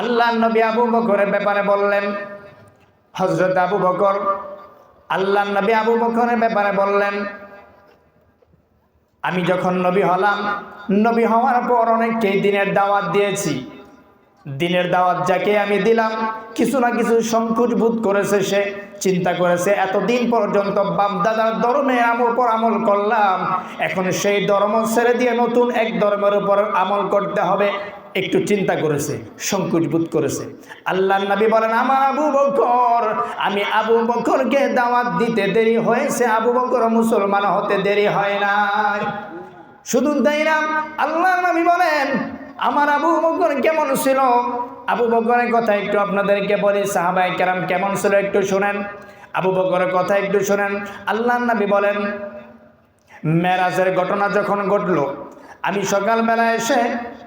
আল্লাহ নবী আবু বকরের ব্যাপারে বললেন হজরত আবু বকর, আল্লাহ নবী আবু বকরের ব্যাপারে বললেন, আমি যখন নবী হলাম, নবী হওয়ার পর অনেককেই দিনের দাওয়াত দিয়েছি। দিনের দাওয়াত যাকে আমি দিলাম, কিছু না কিছু সংকোচ বোধ করেছে সে, চিন্তা করেছে, এতদিন পর্যন্ত বাপ দাদার ধর্মে আমল উপর আমল করলাম, এখন সেই ধর্ম ছেড়ে দিয়ে নতুন এক ধর্মের উপর আমল করতে হবে। একটু চিন্তা করেছে, সংকোচ বোধ করেছে। আল্লাহ নবী বলেন, আমার আবু বকর, আমি আবু বকরকে দাওয়াত দিতে দেরি হয়েছে। আবু বকর মুসলমান হতে দেরি হয় নাই। শুধু তাই না আল্লাহ নবী বলেন, আমার আবু বকর কেমন ছিল? আবু বকরের কথা একটু আপনাদেরকে বলি সাহাবাই কেরাম কেমন ছিল একটু শোনেন। আবু বকরের কথা একটু শোনেন। আল্লাহ নবী বলেন, মেরাজের ঘটনা যখন ঘটলো, আমি সকালবেলা এসে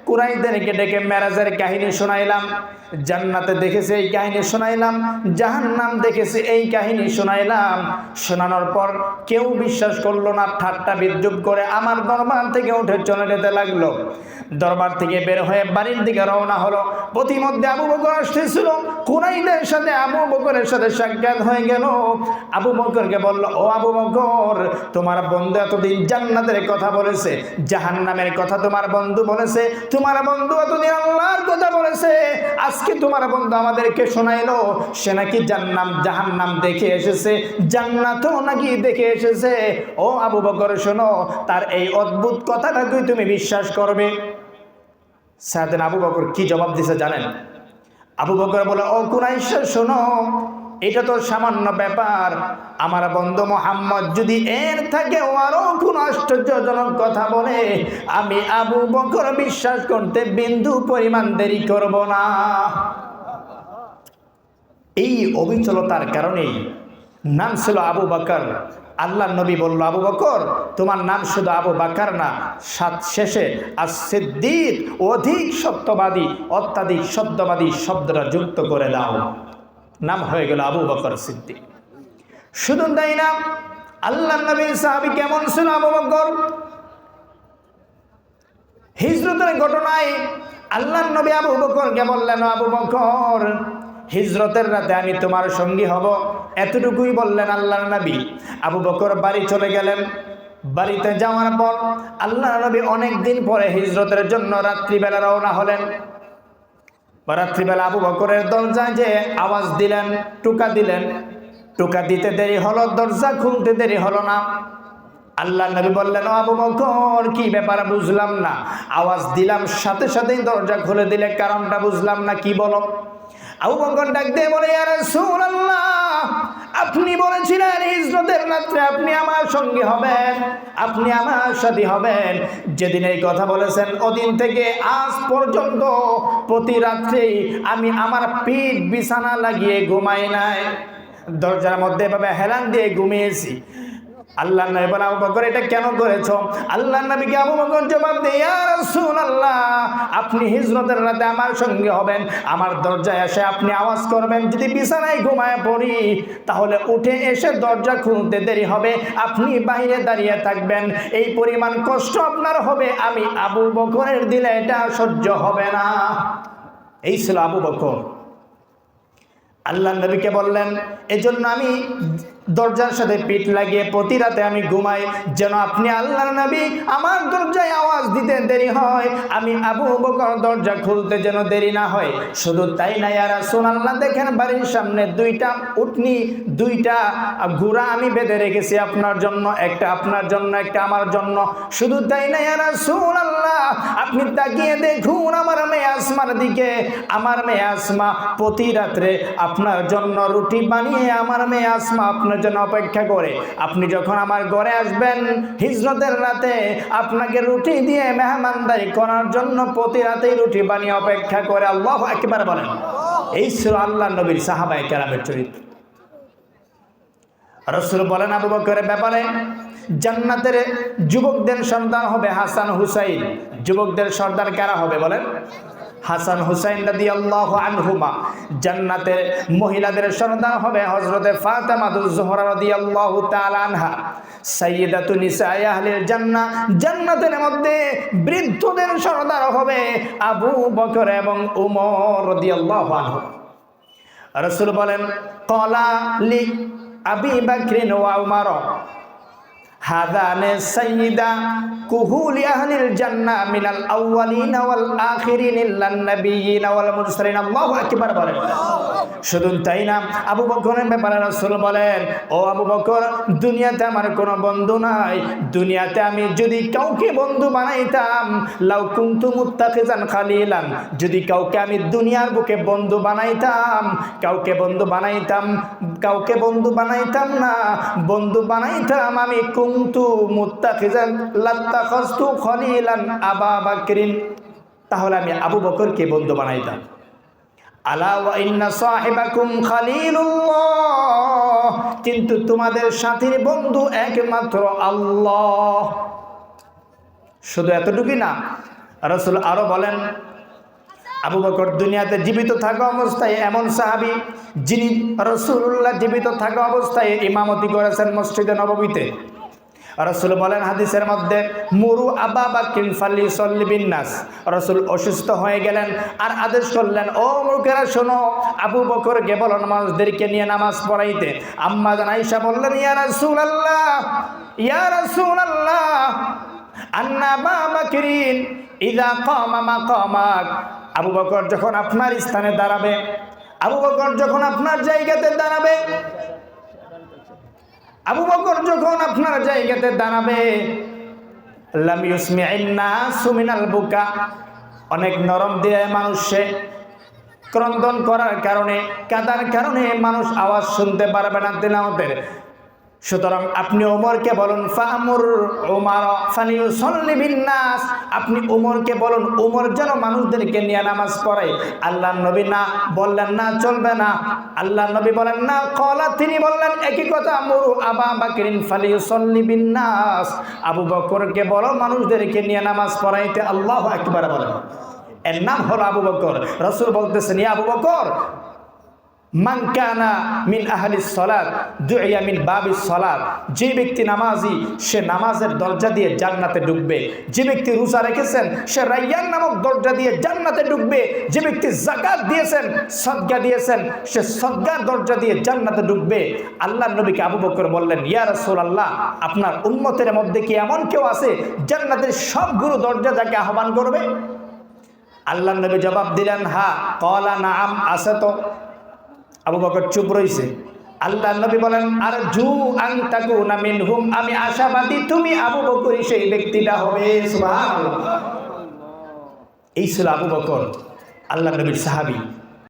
কুরাইদেরকে ডেকে মেরাজের কাহিনী শোনাইলাম, জান্নাতে দেখেছি এই কাহিনী শোনাইলাম, জাহান্নাম দেখেছি এই কাহিনী শোনাইলাম। শোনানোর পর কেউ বিশ্বাস করল না, ঠাট্টা বিদ্রুপ করে আমার দরবার থেকে উঠে চলে যেতে লাগল। দরবার থেকে বের হয়ে বাড়ির দিকে রওনা হলো। প্রতিমধ্যে আবু বকর আসতেছিল। কুরাইদের সাথে আবু বকরের সাথে সাক্ষাৎ হয়ে গেল। আবু বকরকে বলল, ও আবু বকর, তোমার বন্ধু এতদিন জান্নাতের কথা বলেছে, জাহান্নামের কথা তোমার বন্ধু বলেছে তোমার বন্ধু এতদিন আল্লাহর কথা বলেছে। আজকে তোমার বন্ধু আমাদেরকে শোনাইলো, সে নাকি জান্নাম, জাহান্নাম দেখে এসেছে, জান্নাতও নাকি দেখে এসেছে। ও আবু বকর, শোনো, তার এই অদ্ভুত কথাটাকে তুমি বিশ্বাস করবে? সায়দিন আবু বকর কি জবাব দিছে জানেন? আবু বকর বলে, ও কুরাইশা শোনো এটা তো সামান্য ব্যাপার। আমার বন্ধু মোহাম্মদ যদি এর থাকে আরও কোন আশ্চর্যজনক কথা বলে, আমি আবু বকর বিশ্বাস করতে বিন্দু পরিমাণ দেরি করব না। এই অবিচলতার কারণেই নাম ছিল আবু বকর। আল্লাহ নবী বলল, আবু বকর, তোমার নাম শুধু আবু বাকার না, সাত শেষে আর সিদ্দিক অধিক সত্যবাদী, অত্যাধিক সত্যবাদী শব্দটা যুক্ত করে দাও। নাম হয়ে গেল আবু বকর সিদ্দিক। শুধু তাই না আল্লাহ নবী সাহাবি কেমন ছিল আবু বকর? হিজরতের ঘটনায় আল্লাহ নবী আবু বকরকে বললেন আবু বকর? হিজরতের রাতে আমি তোমার সঙ্গী হব, এতটুকুই বললেন আল্লাহ নবী। আবু বকর বাড়ি চলে গেলেন। বাড়িতে যাওয়ার পর আল্লাহ নবী অনেক দিন পরে হিজরতের জন্য রাত্রিবেলা রওনা হলেন। রাত্রিবেলা আবু বকরের দরজায় যে আওয়াজ দিলেন, টুকা দিলেন। টুকা দিতে দেরি হলো, দরজা খুলতে দেরি হলো না। আল্লাহ নবী বললেন আবু বকর, কি ব্যাপার? বুঝলাম না। আওয়াজ দিলাম, সাথে সাথেই দরজা খুলে দিলে, কারণটা বুঝলাম না, কি বলো? আবু বকর ডাক দিয়ে বলে, ইয়া রাসূলুল্লাহ, আপনি বলেছিলেন হিজরতের রাত্রে আপনি আমার সঙ্গে হবেন, আপনি আমার সাথে হবেন। যেদিন এই কথা বলেছেন, ওদিন থেকে আজ পর্যন্ত প্রতি রাত্রেই আমি আমার পিঠ বিছানা লাগিয়ে ঘুমাই নাই। দরজার মধ্যে এভাবে হেলান দিয়ে ঘুমিয়েছি। আল্লাহ নবী বলে, আবু বকর, এটা কেন করেছ? আল্লাহ নবীকে আবু বকর, জবাব দিয়ে ইয়া রাসূলুল্লাহ, আপনি হিজরতের রাতে আমার সঙ্গে হবেন, আমার দরজায় এসে আপনি আওয়াজ করবেন, যদি বিছানায় ঘুমায় পড়ি, তাহলে উঠে এসে দরজা খুলতে দেরি হবে, আপনি বাইরে দাঁড়িয়ে থাকবেন, এই পরিমাণ কষ্ট আপনার হবে, আমি আবু বকরের দিলে এটা সহ্য হবে না। এই ছিল আবু বকর। আল্লাহ নবীকে বললেন, এজন্য আমি দরজার সাথে পিঠ লাগিয়ে প্রতি রাতে আমি ঘুমাই। যেন আপনি আল্লাহ নবী, আমার দরজায় আওয়াজ দিতে দেরি হয়। আমি আবু বকর দরজা খুলতে যেন দেরি না হয়। শুধু তাই না ইয়ারা আল্লাহ দেখেন বাড়ির সামনে দুইটা উঠনি দুইটা ঘোড়া আমি বেঁধে রেখেছি আপনার জন্য, একটা আপনার জন্য, একটা আমার জন্য। শুধু তাই না ইয়ারা আল্লাহ, আপনি তাকিয়ে দেখুন আমার মেয়ে আসমার দিকে। আমার মেয়ে আসমা প্রতি রাত্রে আপনার জন্য রুটি বানিয়ে আমার মেয়ে আসমা আপনার জন্য অপেক্ষা করে। আপনি যখন আমার ঘরে আসবেন হিজরতের রাতে, আপনাকে রুটি দিয়ে মেহমানদারি করার জন্য প্রতি রাতেই রুটি বানিয়ে অপেক্ষা করে। আল্লাহ একেবারে বলেন। এই ছিল আল্লাহ নবীর সাহাবাই কেরামের চরিত্র। রসুল বলেন আবু বকরের ব্যাপারে জান্নাতের যুবকদের সন্তান হবে হাসান হুসাইন। যুবকদের সর্দার কারা হবে বলেন? হাসান হুসাইন রাদি আল্লাহ আনহুমা। জান্নাতের মহিলাদের সন্তান হবে হজরতে ফাতেমাতুজ জোহরা রাদি আল্লাহ আনহা। সাইয়্যিদাতু নিসাই আহলিল জান্নাহ। জান্নাতের মধ্যে বৃদ্ধদের সরদার হবে আবু বকর এবং উমর রাদিয়াল্লাহু আনহু। রাসূল বলেন কলা লি আবি বাকরিন ওয়া উমর। হাদানে সাইয়্যিদা কুহুলি আহলিল জান্নাহ মিনাল আউওয়ালিন ওয়াল আখিরিন ইল্লান নাবিয়িন ওয়াল মুরসালিন। আল্লাহু আকবার বলেন। শুধু তাই না, আবু বকরের ব্যাপারে রাসূল বলেন, ও আবু বকর, দুনিয়াতে আমার কোনো বন্ধু নাই। দুনিয়াতে আমি যদি কাউকে বন্ধু বানাইতাম, লাউ কুনতু মুত্তাখিজান খালিলান। যদি কাউকে আমি দুনিয়ার বুকে বন্ধু বানাইতাম, কাউকে বন্ধু বানাইতাম, কাউকে বন্ধু বানাইতাম না। বন্ধু বানাইতাম আমি কুনতু মুত্তাখিজান লাত্তাখাস্তু খলিলান আবা বাকরিন। তাহলে আমি আবু বকরকে বন্ধু বানাইতাম। আলা ওয়া ইন্না সাহিবাকুম খালিলুল্লাহ। কিন্তু তোমাদের সাথীর বন্ধু একমাত্র আল্লাহ। শুধু এতটুকুই না, রসুল আরও বলেন, আবু বকর দুনিয়াতে জীবিত থাকা অবস্থায় এমন সাহাবি যিনি রসুল্লাহ জীবিত থাকা অবস্থায় ইমামতি করেছেন মসজিদে নবমীতে রসুল বলেন হাদিসের মধ্যে, মুরু আবা বা কিনফাল্লি সল্লি বিন্যাস রসুল অসুস্থ হয়ে গেলেন আর আদেশ করলেন, ও মুখেরা শোনো, আবু বকর কেবল নামাজদেরকে নিয়ে নামাজ পড়াইতে। আম্মা জানাইসা বললেন, ইয়া রাসূল আল্লাহ ইয়া রাসূল আল্লাহ আন্না বাবা কিরিন ইদা কামা মাকামাক। আবু বকর যখন আপনার স্থানে দাঁড়াবে, আবু বকর যখন আপনার জায়গাতে দাঁড়াবে আবু বকর যখন আপনার জায়গাতে দাঁড়াবে বুকা, অনেক নরম দেয় মানুষে ক্রন্দন করার কারণে, কাদার কারণে মানুষ আওয়াজ শুনতে পারবে না তেলাওতের সুতরাং আপনি ওমরকে বলুন, ফামুর ওমার ফানিউ সল্লিবিন্নাস আপনি ওমরকে বলুন, ওমর যেন মানুষদেরকে নিয়ে নামাজ পড়ে। আল্লাহ নবী না বললেন, না, চলবে না। আল্লাহ নবী বলেন, না, কলা তিনি বললেন, একই কথা, মরু আবা বাকরিন ফালিউ সল্লিবিন্নাস আবু বকরকে বলো, মানুষদেরকে নিয়ে নামাজ পড়াইতে আল্লাহ একবার বলেন। এর নাম হলো আবু বকর। রসুল বলতেছেন, ইয়া আবু বকর মানকানা মিন আহলি সলাদ দুইয়া মিন বাবি সলাদ যে ব্যক্তি নামাজি, সে নামাজের দরজা দিয়ে জান্নাতে ঢুকবে। যে ব্যক্তি রোজা রেখেছেন, সে রাইয়ান নামক দরজা দিয়ে জান্নাতে ঢুকবে। যে ব্যক্তি জাকাত দিয়েছেন সদ্গা দিয়েছেন, সে সদ্গার দরজা দিয়ে জান্নাতে ঢুকবে। আল্লাহ নবীকে আবু বকর বললেন, ইয়া রাসূল আল্লাহ আপনার উম্মতের মধ্যে কি এমন কেউ আছে, জান্নাতের সবগুলো দরজা যাকে আহ্বান করবে? আল্লাহ নবী জবাব দিলেন, হা। কলা, নাম, আছে তো। আবু বকর চুপ রয়েছে আল্লাহ নবী বলেন, আর জু আং তাকু না মিনহুম, আমি আশাবাদী তুমি আবু বকরই সেই ব্যক্তিটা হবে। সুবহানাল্লাহ। এই ছিল আবু বকর, আল্লাহ নবীর সাহাবী।